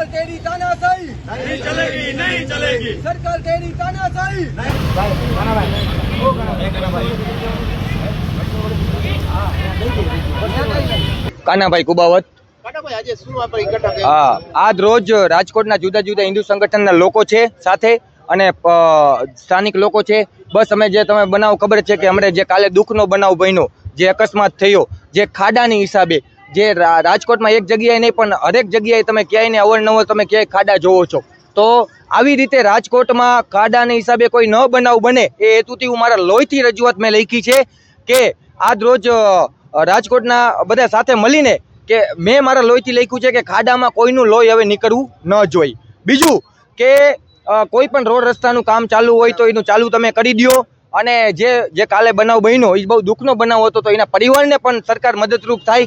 सरकार तेरी तानाशाही। नहीं चलेगी नहीं चलेगी। सरकार तेरी तानाशाही। કાનાભાઈ કુબાવત. હા આજ રોજ રાજકોટના જુદા જુદા હિન્દુ સંગઠનના લોકો છે સાથે અને સ્થાનિક લોકો છે. બસ અમે જે તમે બનાવ ખબર છે કે હમણાં જે કાલે દુઃખનો બનાવ બન્યો જે અકસ્માત થયો જે ખાડાની હિસાબે જે રાજકોટમાં એક જગ્યાએ નહીં, પણ હરેક જગ્યાએ તમે ક્યાંય ને અવરનવર તમે ક્યાંય ખાડા જોવો છો. તો આવી રીતે રાજકોટમાં ખાડાના હિસાબે કોઈ ન બનાવ બને એ હેતુથી હું મારા લોહીથી રજૂઆત મેં લખી છે કે આજ રોજ રાજકોટના બધા સાથે મળીને કે મેં મારા લોહીથી લખ્યું છે કે ખાડામાં કોઈનું લોહી હવે નીકળવું ન જોઈએ. બીજું કે કોઈ પણ રોડ રસ્તાનું કામ ચાલુ હોય તો એનું ચાલુ તમે કરી દો અને જે જે કાલે બનાવ બન્યો, એ બહુ દુઃખનો બનાવ હતો તો એના પરિવારને પણ સરકાર મદદરૂપ થાય